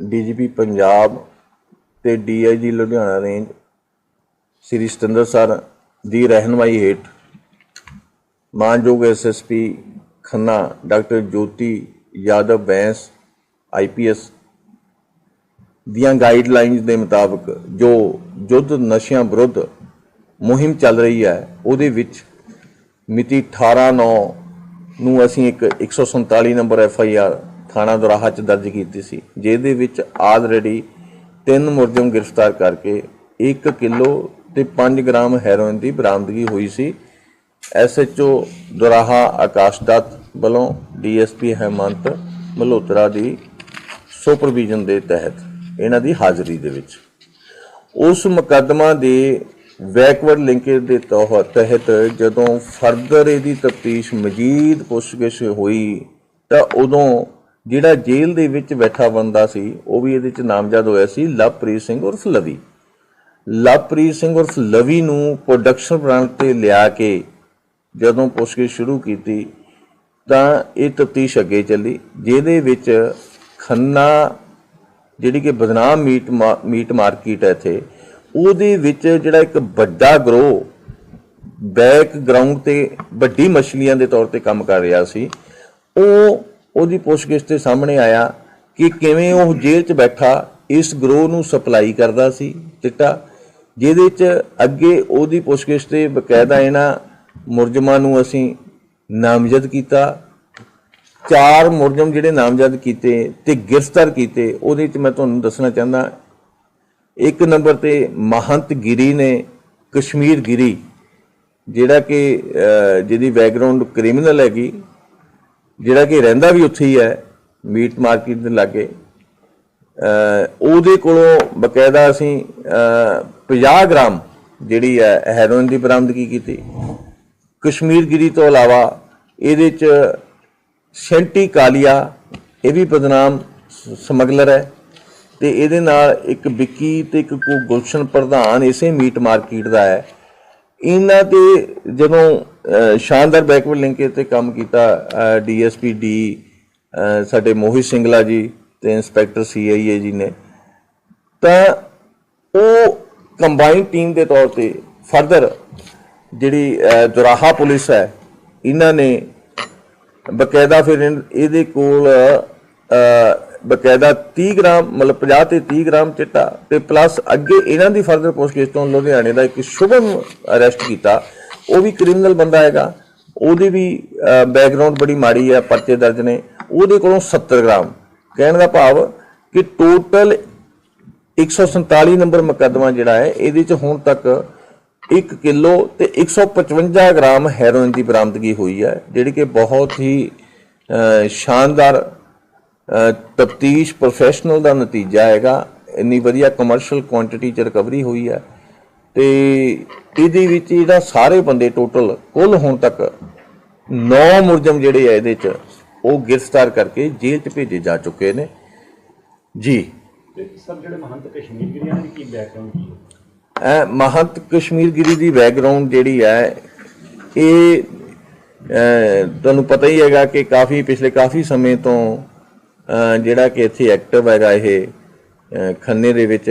DGP Punjab ਤੇ DIG Ludhiana range Shri Satinder sir ਦੀ ਰਹਿਨਮਾਈ ਹੇਠ ਮਾਨਯੋਗ SSP Khanna, doctor Jyoti Yadav Bains IPS ਦੀਆਂ ਗਾਈਡਲਾਈਨਸ ਦੇ ਮੁਤਾਬਕ ਜੋ ਯੁੱਧ ਨਸ਼ਿਆਂ ਵਿਰੁੱਧ ਮੁਹਿੰਮ ਚੱਲ ਰਹੀ ਹੈ, ਉਹਦੇ ਵਿੱਚ ਮਿਤੀ 18/9 ਨੂੰ ਅਸੀਂ ਇੱਕ 147 ਨੰਬਰ ਐਫ ਆਈ ਆਰ ਥਾਣਾ ਦੁਰਾਹਾ ਚ ਦਰਜ ਕੀਤੀ ਸੀ, ਜਿਹਦੇ ਵਿੱਚ ਆਲਰੇਡੀ ਤਿੰਨ ਮੁਲਜ਼ਮ ਗ੍ਰਿਫਤਾਰ ਕਰਕੇ 1 ਕਿਲੋ ਤੇ 5 ਗ੍ਰਾਮ ਹੈਰੋਇਨ ਦੀ ਬਰਾਮਦਗੀ ਹੋਈ ਸੀ। ਐਸਐਚਓ ਦੁਰਾਹਾ ਆਕਾਸ਼ ਦੱਤ ਵੱਲੋਂ ਡੀਐਸਪੀ ਹੇਮੰਤ ਮਲਹੋਤਰਾ ਦੀ ਸੁਪਰਵੀਜ਼ਨ ਦੇ ਤਹਿਤ ਇਹਨਾਂ ਦੀ ਹਾਜ਼ਰੀ ਦੇ ਵਿੱਚ। ਉਸ ਮੁਕੱਦਮਾ ਦੇ ਬੈਕਵਰਡ ਲਿੰਕੇਜ ਦੇ ਤੌਰ ਤਹਿਤ ਜਦੋਂ ਫਰਦਰ ਇਹਦੀ ਤਫਤੀਸ਼ ਮਜ਼ੀਦ ਪੁੱਛਗਿੱਛ ਹੋਈ ਤਾਂ ਉਦੋਂ ਜਿਹੜਾ ਜੇਲ੍ਹ ਦੇ ਵਿੱਚ ਬੈਠਾ ਬੰਦਾ ਸੀ, ਉਹ ਵੀ ਇਹਦੇ ਚ ਨਾਮਜ਼ਦ ਹੋਇਆ ਸੀ ਲਵਪ੍ਰੀਤ ਸਿੰਘ ਉਰਫ ਲਵੀ। ਲਵਪ੍ਰੀਤ ਸਿੰਘ ਉਰਫ ਲਵੀ ਨੂੰ ਪ੍ਰੋਡਕਸ਼ਨ ਪਲਾਂਟ ਤੇ ਲਿਆ ਕੇ ਜਦੋਂ ਪੁੱਛਗਿੱਛ ਸ਼ੁਰੂ ਕੀਤੀ, ਤਾਂ ਇਹ ਤਫਤੀਸ਼ ਅੱਗੇ ਚੱਲੀ, ਜਿਹਦੇ ਵਿੱਚ ਖੰਨਾ, ਜਿਹੜੀ ਕਿ ਬਦਨਾਮ ਮੀਟ ਮਾ- ਮੀਟ ਮਾਰਕੀਟ ਹੈ ਇੱਥੇ, ਉਹਦੇ ਵਿੱਚ ਜਿਹੜਾ ਇੱਕ ਵੱਡਾ ਗਰੋਹ ਬੈਕਗ੍ਰਾਉਂਡ ਤੇ ਵੱਡੀ ਮਛਲੀਆਂ ਦੇ ਤੌਰ ਤੇ ਕੰਮ ਕਰ ਰਿਹਾ ਸੀ, ਉਹ ਉਹਦੀ ਪੁੱਛਗਿੱਛ ਤੇ ਸਾਹਮਣੇ ਆਇਆ ਕਿ ਕਿਵੇਂ ਉਹ ਜੇਲ੍ਹ 'ਚ ਬੈਠਾ, ਇਸ ਗਰੋਹ ਨੂੰ ਸਪਲਾਈ ਕਰਦਾ ਸੀ ਚਿੱਟਾ, ਜਿਹਦੇ 'ਚ ਅੱਗੇ ਉਹਦੀ ਪੁੱਛਗਿੱਛ ਤੇ ਬਕਾਇਦਾ ਇਹਨਾਂ ਮੁਰਜਮਾਂ ਨੂੰ ਅਸੀਂ ਨਾਮਜ਼ਦ ਕੀਤਾ। ਚਾਰ ਮੁਰਜਮ ਜਿਹੜੇ ਨਾਮਜ਼ਦ ਕੀਤੇ ਤੇ ਗ੍ਰਿਫਤਾਰ ਕੀਤੇ, ਉਹਦੇ 'ਚ ਮੈਂ ਤੁਹਾਨੂੰ ਦੱਸਣਾ ਚਾਹੁੰਦਾ, ਇੱਕ ਨੰਬਰ ਤੇ ਮਹੰਤ ਗਿਰੀ ਨੇ, ਕਸ਼ਮੀਰ ਗਿਰੀ, ਜਿਹੜਾ ਕਿ ਜਿਹਦੀ ਬੈਕਗ੍ਰਾਉਂਡ ਕ੍ਰਿਮੀਨਲ ਹੈਗੀ ਜਿਹੜਾ ਕਿ ਰਹਿੰਦਾ ਵੀ ਉੱਥੇ ਹੀ ਹੈ ਮੀਟ ਮਾਰਕੀਟ ਦੇ ਲਾਗੇ। ਉਹਦੇ ਕੋਲੋਂ ਬਕਾਇਦਾ ਅਸੀਂ ਅਹ, 50 ਗ੍ਰਾਮ ਜਿਹੜੀ ਹੈ ਹੈਰੋਇਨ ਦੀ ਬਰਾਮਦਗੀ ਕੀਤੀ। ਕਸ਼ਮੀਰਗਿਰੀ ਤੋਂ ਇਲਾਵਾ ਇਹਦੇ ਚ ਸ਼ੈਂਟੀ ਕਾਲੀਆ ਇਹ ਵੀ ਬਦਨਾਮ ਸਮਗਲਰ ਹੈ। ਤੇ ਇਹਦੇ ਨਾਲ ਇੱਕ ਵਿੱਕੀ ਤੇ ਇੱਕ ਕੋ ਗੁਲਸ਼ਨ ਪ੍ਰਧਾਨ ਇਸੇ ਮੀਟ ਮਾਰਕੀਟ ਦਾ ਹੈ। ਇਹਨਾਂ ਤੇ ਜਦੋਂ ਸ਼ਾਨਦਾਰ ਬੈਕਵਰਡ ਲਿੰਕੇਜ ਤੇ ਕੰਮ ਕੀਤਾ ਡੀਐਸਪੀ ਡੀ ਸਾਡੇ ਮੋਹਿਤ ਸਿੰਗਲਾ ਜੀ ਤੇ ਇੰਸਪੈਕਟਰ ਸੀਆਈਏ ਜੀ ਨੇ। ਤਾਂ ਉਹ ਕੰਬਾਈਨ ਟੀਮ ਦੇ ਤੌਰ ਤੇ ਫਰਦਰ ਜਿਹੜੀ ਦੁਰਾਹਾ ਪੁਲਿਸ ਹੈ, ਇਹਨਾਂ ਨੇ ਬਕਾਇਦਾ ਫਿਰ ਇਹਦੇ ਕੋਲ ਬਕਾਇਦਾ 30 ਗ੍ਰਾਮ, ਮਤਲਬ 50 ਤੇ 30 ਗ੍ਰਾਮ ਚਿੱਟਾ ਤੇ ਪਲੱਸ ਅੱਗੇ ਇਹਨਾਂ ਦੀ ਫਰਦਰ ਪੁੱਛਗਿੱਛ ਤੋਂ ਲੁਧਿਆਣੇ ਦਾ ਇੱਕ ਸ਼ੁਭਮ ਅਰੈਸਟ ਕੀਤਾ। ਉਹ ਵੀ ਕ੍ਰਿਮੀਨਲ ਬੰਦਾ ਹੈਗਾ। ਉਹਦੀ ਵੀ ਬੈਕਗ੍ਰਾਉਂਡ ਬੜੀ ਮਾੜੀ ਹੈ ਪਰਚੇ ਦਰਜ ਨੇ। ਉਹਦੇ ਕੋਲੋਂ 70 ਗ੍ਰਾਮ। ਕਹਿਣ ਦਾ ਭਾਵ ਕਿ ਟੋਟਲ 147 ਨੰਬਰ ਮੁਕੱਦਮਾ ਜਿਹੜਾ ਹੈ, ਇਹਦੇ ਚ ਹੁਣ ਤੱਕ 1 ਕਿਲੋ ਤੇ 155 ਗ੍ਰਾਮ ਹੈਰੋਇਨ ਦੀ ਬਰਾਮਦਗੀ ਹੋਈ ਹੈ, ਜਿਹੜੀ ਕਿ ਬਹੁਤ ਹੀ ਸ਼ਾਨਦਾਰ ਤਫਤੀਸ਼ ਪ੍ਰੋਫੈਸ਼ਨਲ ਦਾ ਨਤੀਜਾ ਹੈਗਾ। ਇੰਨੀ ਵਧੀਆ ਕਮਰਸ਼ੀਅਲ ਕੁਆਂਟੀਟੀ ਚ ਰਿਕਵਰੀ ਹੋਈ ਹੈ। ਤੇ ਇਹਦੇ ਵਿੱਚ ਜਿਹੜਾ ਸਾਰੇ ਬੰਦੇ ਟੋਟਲ ਕੁੱਲ ਹੁਣ ਤੱਕ 9 ਮੁਰਜਮ ਜਿਹੜੇ ਆ ਇਹਦੇ ਚ ਉਹ ਗ੍ਰਿਫਤਾਰ ਕਰਕੇ ਜੇਲ੍ਹ ਚ ਭੇਜੇ ਜਾ ਚੁੱਕੇ ਨੇ। ਜੀ। ਜਿਹੜੇ ਮਹੰਤ ਕਸ਼ਮੀਰ ਗਿਰੀਆਂ ਦੀ ਕੀ ਬੈਕਗ੍ਰਾਉਂਡ ਕੀ ਹੈ ਇਹ ਮਹੰਤ ਕਸ਼ਮੀਰਗਿਰੀ ਦੀ ਬੈਕਗ੍ਰਾਉਂਡ ਜਿਹੜੀ ਹੈ ਇਹ ਤੁਹਾਨੂੰ ਪਤਾ ਹੀ ਹੈਗਾ ਕਿ ਕਾਫੀ ਪਿਛਲੇ ਕਾਫੀ ਸਮੇਂ ਤੋਂ ਜਿਹੜਾ ਕਿ ਇੱਥੇ ਐਕਟਿਵ ਹੈਗਾ ਇਹ ਖੰਨੇ ਦੇ ਵਿੱਚ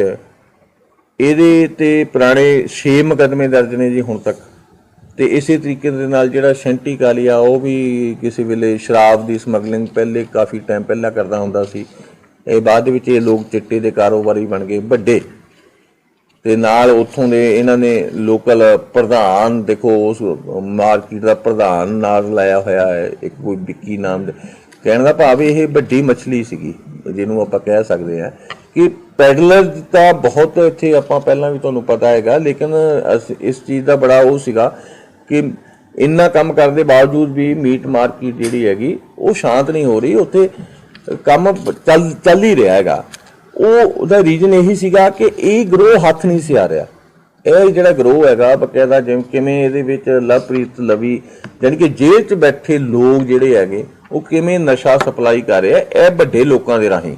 ਇਹਦੇ ਤੇ ਪੁਰਾਣੇ 6 ਮੁਕਦਮੇ ਦਰਜ ਨੇ ਜੀ ਹੁਣ ਤੱਕ। ਤੇ ਇਸੇ ਤਰੀਕੇ ਦੇ ਨਾਲ ਜਿਹੜਾ ਸ਼ੈਂਟੀ ਕਾਲੀਆ ਉਹ ਵੀ ਕਿਸੇ ਵੇਲੇ ਸ਼ਰਾਬ ਦੀ ਸਮਗਲਿੰਗ ਪਹਿਲੇ ਕਾਫੀ ਟਾਈਮ ਪਹਿਲਾਂ ਕਰਦਾ ਹੁੰਦਾ ਸੀ। ਇਹ ਬਾਅਦ ਵਿੱਚ ਇਹ ਲੋਕ ਚਿੱਟੇ ਦੇ ਕਾਰੋਬਾਰੀ ਬਣ ਗਏ, ਵੱਡੇ। ਤੇ ਨਾਲ ਉੱਥੋਂ ਦੇ ਇਹਨਾਂ ਨੇ ਲੋਕਲ ਪ੍ਰਧਾਨ, ਦੇਖੋ ਉਸ ਮਾਰਕੀਟ ਦਾ ਪ੍ਰਧਾਨ ਨਾਲ ਲਾਇਆ ਹੋਇਆ ਹੈ, ਇੱਕ ਕੋਈ ਵਿੱਕੀ ਨਾਮ ਦੇ। ਕਹਿਣ ਦਾ ਭਾਵ ਇਹ ਵੱਡੀ ਮੱਛਲੀ ਸੀਗੀ, ਜਿਹਨੂੰ ਆਪਾਂ ਕਹਿ ਸਕਦੇ ਹਾਂ। ਕਿ ਪੈਡਲਰ ਤਾਂ ਬਹੁਤ ਇੱਥੇ ਆਪਾਂ ਪਹਿਲਾਂ ਵੀ ਤੁਹਾਨੂੰ ਪਤਾ ਹੈਗਾ, ਲੇਕਿਨ ਅਸ- ਇਸ ਚੀਜ਼ ਦਾ ਬੜਾ ਉਹ ਸੀਗਾ ਕਿ ਇੰਨਾ ਕੰਮ ਕਰਨ ਦੇ ਬਾਵਜੂਦ ਵੀ ਮੀਟ ਮਾਰਕੀਟ ਜਿਹੜੀ ਹੈਗੀ, ਉਹ ਸ਼ਾਂਤ ਨਹੀਂ ਹੋ ਰਹੀ, ਉੱਥੇ ਕੰਮ ਚੱਲ ਚੱਲ ਹੀ ਰਿਹਾ ਹੈਗਾ। ਉਹ, ਉਹਦਾ ਰੀਜਨ ਇਹੀ ਸੀਗਾ ਕਿ ਇਹ ਗਰੋਹ ਹੱਥ ਨਹੀਂ ਸੀ ਆ ਰਿਹਾ। ਇਹ ਜਿਹੜਾ ਗਰੋਹ ਹੈਗਾ, ਬਕਾਇਦਾ ਜਿਵੇਂ ਕਿਵੇਂ ਇਹਦੇ ਵਿੱਚ ਲਵਪ੍ਰੀਤ, ਲਵੀ ਯਾਨੀ ਕਿ ਜੇਲ੍ਹ 'ਚ ਬੈਠੇ ਲੋਕ ਜਿਹੜੇ ਹੈਗੇ, ਉਹ ਕਿਵੇਂ ਨਸ਼ਾ ਸਪਲਾਈ ਕਰ ਰਿਹਾ ਇਹ ਵੱਡੇ ਲੋਕਾਂ ਦੇ ਰਾਹੀਂ।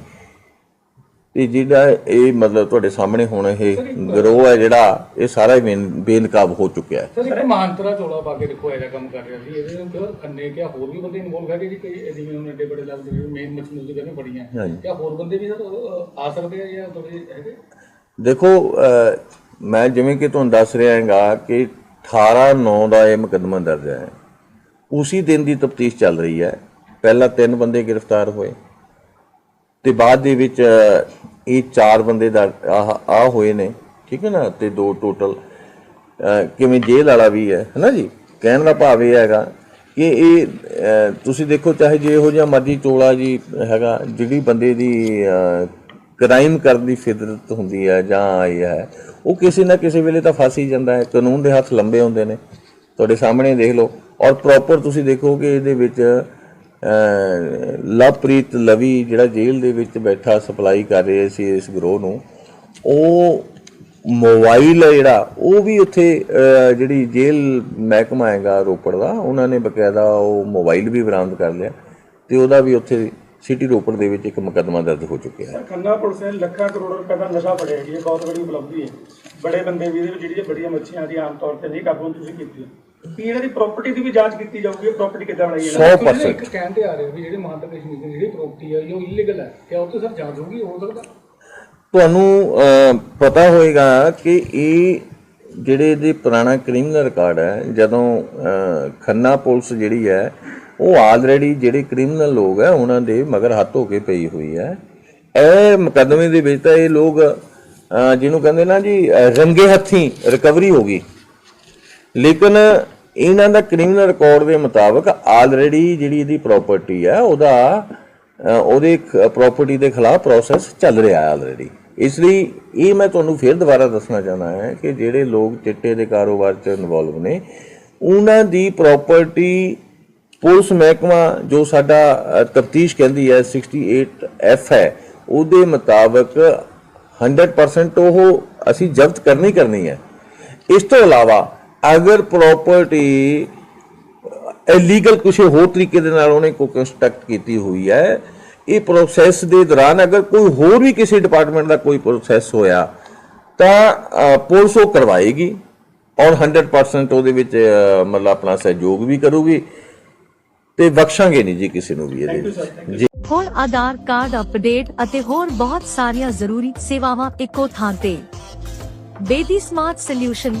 ਤੇ ਜਿਹੜਾ ਇਹ ਮਤਲਬ ਤੁਹਾਡੇ ਸਾਹਮਣੇ ਹੁਣ ਇਹ ਗਰੋਹ ਹੈ ਜਿਹੜਾ ਇਹ ਸਾਰਾ ਹੀ ਬੇਨ- ਬੇਨਕਾਬ ਹੋ ਚੁੱਕਿਆ ਹੈ। ਸਰ ਇੱਕ ਮਹਾਂਤਰਾ ਚੋਲਾ ਪਾ ਕੇ ਦੇਖੋ ਇਹ ਜਿਹਾ ਕੰਮ ਕਰ ਰਿਹਾ ਸੀ। ਇਹਦੇ ਨਾਲ ਕਿਹਾ ਖੰਨੇ ਕਿਆ ਹੋਰ ਵੀ ਬੰਦੇ ਇਨਵੋਲਵ ਹੈਗੇ ਜੀ? ਕਈ ਜਿਵੇਂ ਹੁਣ ਏਡੇ ਬੜੇ ਲੈਵਲ ਦੇ ਮੇਨ ਮਸ਼ੀਨ ਦੇ ਕਰਨੇ ਬੜੀਆਂ। ਹਾਂਜੀ। ਕਿਆ ਹੋਰ ਬੰਦੇ ਵੀ ਸਰ ਅਹ, ਆ ਸਕਦੇ ਆ ਜਾਂ ਥੋੜੇ ਹੈਗੇ? ਦੇਖੋ ਅਹ, ਮੈਂ ਜਿਵੇਂ ਕਿ ਤੁਹਾਨੂੰ ਦੱਸ ਰਿਹਾ ਹਾਂਗਾ ਕਿ 18 9 ਦਾ ਇਹ ਮੁਕੱਦਮਾ ਦਰਜ ਹੈ। ਉਸੇ ਦਿਨ ਦੀ ਤਫਤੀਸ਼ ਚੱਲ ਰਹੀ ਹੈ। ਪਹਿਲਾਂ ਤਿੰਨ ਬੰਦੇ ਗ੍ਰਿਫਤਾਰ ਹੋਏ। ਤੇ ਬਾਅਦ ਦੇ ਵਿੱਚ ਇਹ ਚਾਰ ਬੰਦੇ ਦਾ ਆ ਹੋਏ ਨੇ, ਠੀਕ ਹੈ ਨਾ, ਤੇ ਦੋ ਟੋਟਲ ਕਿਵੇਂ ਜੇਲ੍ਹ ਵਾਲਾ ਵੀ ਹੈ, ਹੈਨਾ ਜੀ? ਕਹਿਣ ਦਾ ਭਾਵ ਇਹ ਹੈਗਾ ਕਿ ਇਹ ਤੁਸੀਂ ਦੇਖੋ, ਚਾਹੇ ਜੇ ਇਹੋ ਜਿਹਾ ਮਰਜ਼ੀ ਚੋਲਾ ਜੀ ਹੈਗਾ, ਜਿਹੜੀ ਬੰਦੇ ਦੀ ਕ੍ਰਾਈਮ ਕਰਨ ਦੀ ਫਿਦਰਤ ਹੁੰਦੀ ਹੈ ਜਾਂ ਇਹ ਹੈ, ਉਹ ਕਿਸੇ ਨਾ ਕਿਸੇ ਵੇਲੇ ਤਾਂ ਫਸ ਹੀ ਜਾਂਦਾ ਹੈ, ਕਾਨੂੰਨ ਦੇ ਹੱਥ ਲੰਬੇ ਹੁੰਦੇ ਨੇ। ਤੁਹਾਡੇ ਸਾਹਮਣੇ ਦੇਖ ਲਓ, ਔਰ ਪ੍ਰੋਪਰ ਤੁਸੀਂ ਦੇਖੋ ਕਿ ਇਹਦੇ ਵਿੱਚ ਲਵਪ੍ਰੀਤ ਲਵੀ ਜਿਹੜਾ ਜੇਲ੍ਹ ਦੇ ਵਿੱਚ ਬੈਠਾ ਸਪਲਾਈ ਕਰ ਰਿਹਾ ਸੀ ਇਸ ਗਰੋਹ ਨੂੰ, ਉਹ ਮੋਬਾਈਲ ਹੈ ਜਿਹੜਾ, ਉਹ ਵੀ ਉੱਥੇ ਜਿਹੜੀ ਜੇਲ੍ਹ ਮਹਿਕਮਾ ਹੈਗਾ ਰੋਪੜ ਦਾ, ਉਹਨਾਂ ਨੇ ਬਕਾਇਦਾ ਉਹ ਮੋਬਾਈਲ ਵੀ ਬਰਾਮਦ ਕਰ ਲਿਆ ਤੇ ਉਹਦਾ ਵੀ ਉੱਥੇ ਸਿਟੀ ਰੋਪੜ ਦੇ ਵਿੱਚ ਇੱਕ ਮੁਕੱਦਮਾ ਦਰਜ ਹੋ ਚੁੱਕਿਆ ਹੈ। ਖੰਨਾ ਪੁਲਿਸ ਨੇ ਲੱਖਾਂ ਕਰੋੜ ਰੁਪਏ ਦਾ ਨਸ਼ਾ ਫੜਿਆ ਜੀ, ਇਹ ਬਹੁਤ ਵੱਡੀ ਉਪਲਬਧੀ ਹੈ। ਬੜੇ ਬੰਦੇ ਵੀ ਇਹਦੇ ਵਿੱਚ, ਜਿਹੜੀਆਂ ਬੜੀਆਂ ਮੱਛੀਆਂ ਦੀ ਆਮ ਤੌਰ ਤੇ ਨਹੀਂ ਕਾਬੂ ਤੁਸੀਂ ਕੀਤੀ ਕੀ ਇਹਨਾਂ ਦੀ ਪ੍ਰਾਪਰਟੀ ਦੀ ਵੀ ਜਾਂਚ ਕੀਤੀ ਜਾਊਗੀ ਪ੍ਰਾਪਰਟੀ ਕਿੱਦਾਂ ਬਣਾਈ ਹੈ 100% ਇੱਕ ਕਹਿੰਦੇ ਆ ਰਹੇ ਵੀ ਜਿਹੜੇ ਮਹੰਤ ਕਸ਼ਮੀਰ ਦੀ ਜਿਹੜੀ ਪ੍ਰਾਪਰਟੀ ਹੈ ਉਹ ਇਲੀਗਲ ਹੈ ਕਿਆ ਉਹ ਤੇ ਸਰ ਜਾਂਚ ਹੋਊਗੀ ਹੋ ਸਕਦਾ? ਤੁਹਾਨੂੰ ਪਤਾ ਹੋਏਗਾ ਕਿ ਇਹ ਜਿਹੜੇ ਇਹਦੇ ਪੁਰਾਣਾ ਕ੍ਰਿਮੀਨਲ ਰਿਕਾਰਡ ਹੈ ਜਦੋਂ ਖੰਨਾ ਪੁਲਿਸ ਜਿਹੜੀ ਹੈ ਉਹ ਆਲਰੇਡੀ ਜਿਹੜੇ ਕ੍ਰਿਮੀਨਲ ਲੋਕ ਹੈ ਉਹਨਾਂ ਦੇ ਮਗਰ ਹੱਥ ਹੋ ਕੇ ਪਈ ਹੋਈ ਹੈ। ਇਹ ਮੁਕੱਦਮੇ ਦੇ ਵਿੱਚ ਤਾਂ ਇਹ ਲੋਕ ਜਿਹਨੂੰ ਕਹਿੰਦੇ ਨਾ ਜੀ ਰੰਗੇ ਹੱਥੀਂ ਰਿਕਵਰੀ ਹੋ ਗਈ। ਲੇਕਿਨ ਇਹਨਾਂ ਦਾ ਕ੍ਰਿਮੀਨਲ ਰਿਕਾਰਡ ਦੇ ਮੁਤਾਬਕ ਆਲਰੇਡੀ ਜਿਹੜੀ ਇਹਦੀ ਪ੍ਰਾਪਰਟੀ ਹੈ ਉਹਦਾ ਅ, ਉਹਦੇ ਪ੍ਰਾਪਰਟੀ ਦੇ ਖਿਲਾਫ ਪ੍ਰੋਸੈਸ ਚੱਲ ਰਿਹਾ ਹੈ ਆਲਰੇਡੀ ਇਸ ਲਈ ਇਹ ਮੈਂ ਤੁਹਾਨੂੰ ਫਿਰ ਦੁਬਾਰਾ ਦੱਸਣਾ ਚਾਹਨਾ ਹੈ ਕਿ ਜਿਹੜੇ ਲੋਕ ਚਿੱਟੇ ਦੇ ਕਾਰੋਬਾਰ 'ਚ ਇਨਵੋਲਵ ਨੇ ਉਹਨਾਂ ਦੀ ਪ੍ਰਾਪਰਟੀ ਪੁਲਿਸ ਮਹਿਕਮਾ ਜੋ ਸਾਡਾ ਤਫਤੀਸ਼ ਕਹਿੰਦੀ ਹੈ 68 ਐਫ ਹੈ ਉਹਦੇ ਮੁਤਾਬਕ 100% ਉਹ ਅਸੀਂ ਜ਼ਬਤ ਕਰਨੀ ਕਰਨੀ ਹੈ। ਇਸ ਤੋਂ ਇਲਾਵਾ ਅਗਰ ਪ੍ਰਾਪਰਟੀ ਇਲੀਗਲ ਕਿਸੇ ਹੋਰ ਤਰੀਕੇ ਦੇ ਨਾਲ ਉਹਨੇ ਕੋਈ ਕੰਸਟਰਕਟ ਕੀਤੀ ਹੋਈ ਹੈ ਇਹ ਪ੍ਰੋਸੈਸ ਦੇ ਦੌਰਾਨ ਅਗਰ ਕੋਈ ਹੋਰ ਵੀ ਕਿਸੇ ਡਿਪਾਰਟਮੈਂਟ ਦਾ ਕੋਈ ਪ੍ਰੋਸੈਸ ਹੋਇਆ ਤਾਂ ਪੁਲਿਸ ਉਹ ਕਰਵਾਏਗੀ ਔਰ 100% ਉਹਦੇ ਵਿੱਚ ਮਤਲਬ ਆਪਣਾ ਸਹਿਯੋਗ ਵੀ ਕਰੂਗੀ ਤੇ ਬਖਸ਼ਾਂਗੇ ਨਹੀਂ ਜੀ ਕਿਸੇ ਨੂੰ ਵੀ ਇਹਦੇ ਵਿੱਚ। ਜੀ। ਹੁਣ ਆਧਾਰ ਕਾਰਡ ਅਪਡੇਟ ਅਤੇ ਹੋਰ ਬਹੁਤ ਸਾਰੀਆਂ ਜ਼ਰੂਰੀ ਸੇਵਾਵਾਂ ਇੱਕੋ ਥਾਂ ਤੇ। Bedi smart solution